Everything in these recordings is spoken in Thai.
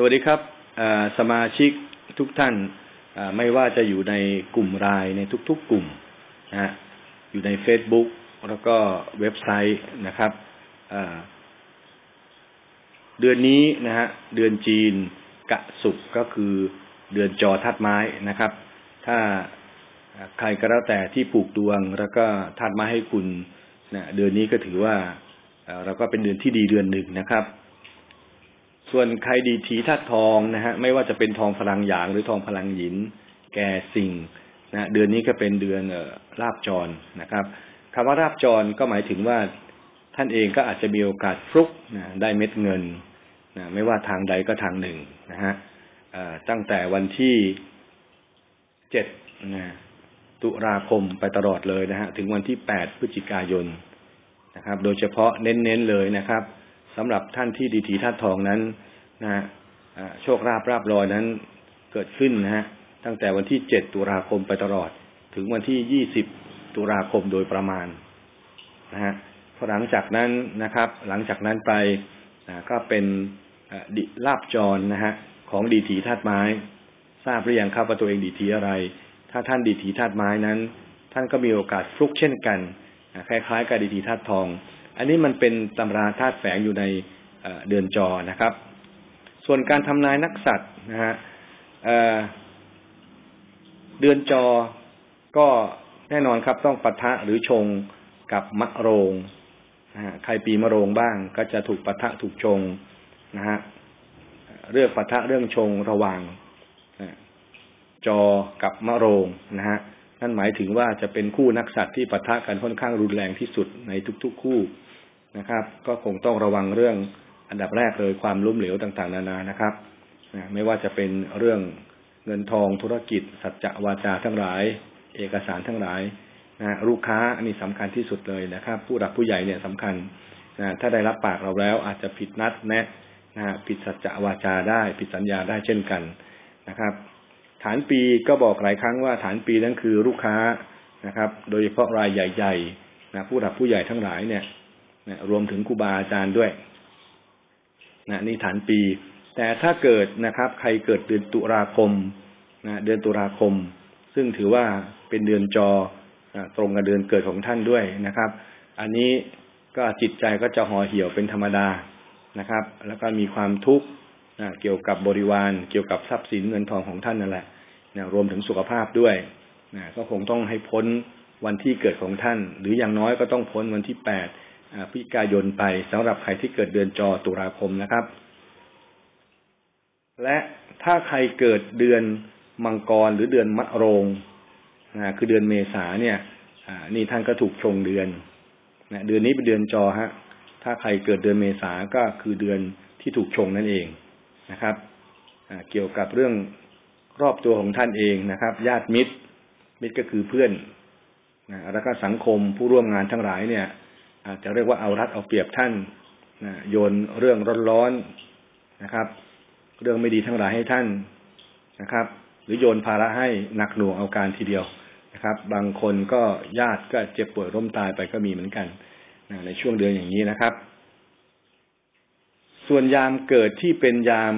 สวัสดีครับสมาชิกทุกท่านไม่ว่าจะอยู่ในกลุ่มรายในทุกๆกลุ่มนะอยู่ใน Facebook แล้วก็เว็บไซต์นะครับเดือนนี้นะฮะเดือนจีนกะสุกก็คือเดือนจอทัดไม้นะครับ ถ้าใครก็แล้วแต่ที่ปลูกดวง แล้วก็ทัดไม้ให้คุณนะเดือนนี้ก็ถือว่าเราก็เป็นเดือนที่ดีเดือนหนึ่งนะครับ ส่วนใครดีทีธาตุทองนะฮะไม่ว่าจะเป็นทองพลังหยางหรือทองพลังหยิน แก่สิ่งนะเดือนนี้ก็เป็นเดือนราบจรนะครับคำว่าราบจรก็หมายถึงว่าท่านเองก็อาจจะมีโอกาสฟลุกนะได้เม็ดเงินนะไม่ว่าทางใดก็ทางหนึ่งนะฮะตั้งแต่วันที่เจ็ดนะตุลาคมไปตลอดเลยนะฮะถึงวันที่แปดพฤศจิกายนนะครับ โดยเฉพาะเน้นๆเลยนะครับ สำหรับท่านที่ดีทีธาตุทองนั้นนะฮะโชคราบราบลอยนั้นเกิดขึ้นนะฮะตั้งแต่วันที่เจ็ดตุลาคมไปตลอด ถึงวันที่ยี่สิบตุลาคมโดยประมาณนะฮะพอหลังจากนั้นนะครับ หลังจากนั้นไปนะก็เป็นดิลาบจรนะฮะของดีถีธาตุไม้ ทราบหรือยังครับว่าตัวเองดีถีอะไร ถ้าท่านดีถีธาตุไม้นั้น ท่านก็มีโอกาสฟลุกเช่นกันคล้ายๆกับดีถีธาตุทอง อันนี้มันเป็นตำราธาตุแฝงอยู่ในเดือนจอนะครับ ส่วนการทำนายนักสัตว์นะฮะเดือนจอก็แน่นอนครับต้องปะทะหรือชงกับมะโรงนะฮะใครปีมะโรงบ้าง ก็จะถูกปะทะถูกชงนะฮะเรื่องปะทะเรื่องชงระว่างจอกับมะโรงนะฮะ นั่นหมายถึงว่าจะเป็นคู่นักสัตว์ที่ปะทะกันค่อนข้างรุนแรงที่สุดในทุกๆคู่นะครับ ก็คงต้องระวังเรื่องอันดับแรกเลยความล้มเหลวต่างๆ นานานะครับไม่ว่าจะเป็นเรื่องเงินทองธุรกิจ สัจจะวาจาทั้งหลาย เอกสารทั้งหลายนะลูกค้าอันนี้สำคัญที่สุดเลยนะครับ ผู้หลักผู้ใหญ่เนี่ยสำคัญนะถ้าได้รับปากเราแล้วอาจจะผิดนัดแนะนะผิดสัจจะวาจาได้ ผิดสัญญาได้เช่นกันนะครับ ฐานปีก็บอกหลายครั้งว่าฐานปีนั้นคือลูกค้านะครับ โดยเฉพาะรายใหญ่ๆนะผู้หลักผู้ใหญ่ทั้งหลายเนี่ยนะรวมถึงครูบาอาจารย์ด้วยนะนี่ฐานปี แต่ถ้าเกิดนะครับ ใครเกิดเดือนตุลาคมนะเดือนตุลาคม ซึ่งถือว่าเป็นเดือนจอนะตรงกับเดือนเกิดของท่านด้วยนะครับ อันนี้ก็จิตใจก็จะห่อเหี่ยวเป็นธรรมดานะครับ แล้วก็มีความทุกข์ นะเกี่ยวกับบริวาร เกี่ยวกับทรัพย์สินเงินทองของท่านนั่นแหละนะรวมถึงสุขภาพด้วยนะก็คงต้องให้พ้นวันที่เกิดของท่าน หรืออย่างน้อยก็ต้องพ้นวันที่แปดพฤศจิกายนไปสำหรับใครที่เกิดเดือนจอตุลาคมนะครับ และถ้าใครเกิดเดือนมังกรหรือเดือนมะโรงนะคือเดือนเมษาเนี่ยนี่ท่านก็ถูกชงเดือนนะเดือนนี้เป็นเดือนจอฮะ ถ้าใครเกิดเดือนเมษาก็คือเดือนที่ถูกชงนั่นเอง นะครับเกี่ยวกับเรื่องรอบตัวของท่านเองนะครับ ญาติมิตร มิตรก็คือเพื่อนนะแล้วก็สังคมผู้ร่วมงานทั้งหลายเนี่ย อาจจะเรียกว่าเอารัดเอาเปรียบท่านนะโยนเรื่องร้อนๆนะครับ เรื่องไม่ดีทั้งหลายให้ท่านนะครับ หรือโยนภาระให้หนักหน่วงเอาการทีเดียวนะครับ บางคนก็ญาติก็เจ็บป่วยร่มตายไปก็มีเหมือนกันนะในช่วงเดือนอย่างนี้นะครับ ส่วนยามเกิดที่เป็นยาม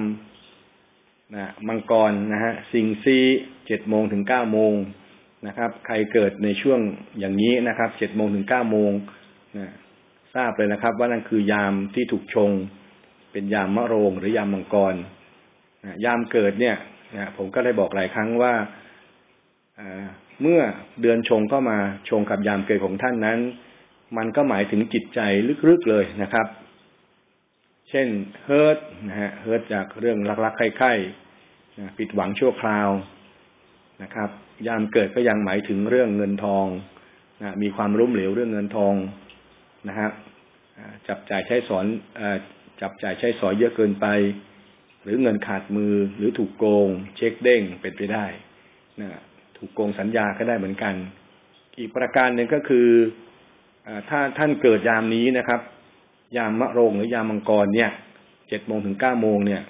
นะมังกรนะฮะสิงซีเจ็ดโมงถึงเก้าโมงนะครับ ใครเกิดในช่วงอย่างนี้นะครับเจ็ดโมงถึงเก้าโมงนะทราบเลยนะครับ ว่านั่นคือยามที่ถูกชง เป็นยามมะโรงหรือยามมังกรนะยามเกิดเนี่ยนะผมก็ได้บอกหลายครั้งว่าเมื่อเดือนชงเข้ามาชงกับยามเกิดของท่านนั้น มันก็หมายถึงจิตใจลึกๆเลยนะครับ เช่นเฮิร์ตนะฮะเฮิร์ตจากเรื่องรักๆใคร่ๆนะผิดหวังชั่วคราวนะครับ ยามเกิดก็ยังหมายถึงเรื่องเงินทองนะมีความรุ่มเหลวเรื่องเงินทองนะครับจับจ่ายใช้สอนจับจ่ายใช้สอยเยอะเกินไป หรือเงินขาดมือหรือถูกโกง เช็คเด้งเป็นไปได้นะถูกโกงสัญญาก็ได้เหมือนกัน อีกประการหนึ่งก็คืออถ้าท่านเกิดยามนี้นะครับ ยามมะโรงหรือยามมังกรเนี่ยเจ็ดโมงถึงเก้าโมงเนี่ย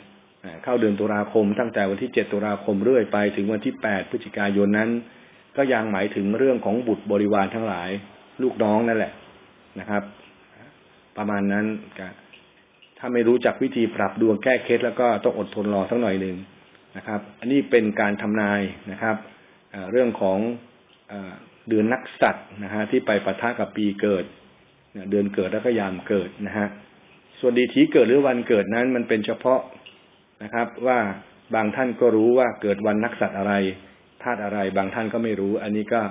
เข้าเดือนตุลาคม ตั้งแต่วันที่เจ็ดตุลาคมเรื่อยไปถึงวันที่แปดพฤศจิกายนนั้น ก็ยังหมายถึงเรื่องของบุตรบริวารทั้งหลาย ลูกน้องนั่นแหละนะครับ ประมาณนั้นถ้าไม่รู้จักวิธีปรับดวงแก้เคล็ดแล้วก็ต้องอดทนรอสักหน่อยหนึ่งนะครับ อันนี้เป็นการทำนายนะครับเรื่องของเดือนนักสัตว์นะฮะที่ไปปะทะกับปีเกิด เดือนเกิดแล้วก็ยามเกิดนะฮะส่วนดีทีเกิดหรือวันเกิดนั้นมันเป็นเฉพาะนะครับ ว่าบางท่านก็รู้ว่าเกิดวันนักสัตว์อะไรธาตุอะไร บางท่านก็ไม่รู้ อันนี้ก็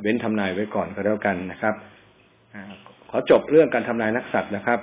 เว้นทำนายไว้ก่อนก็แล้วกันนะครับขอจบเรื่องการทำนายนักสัตว์นะครับ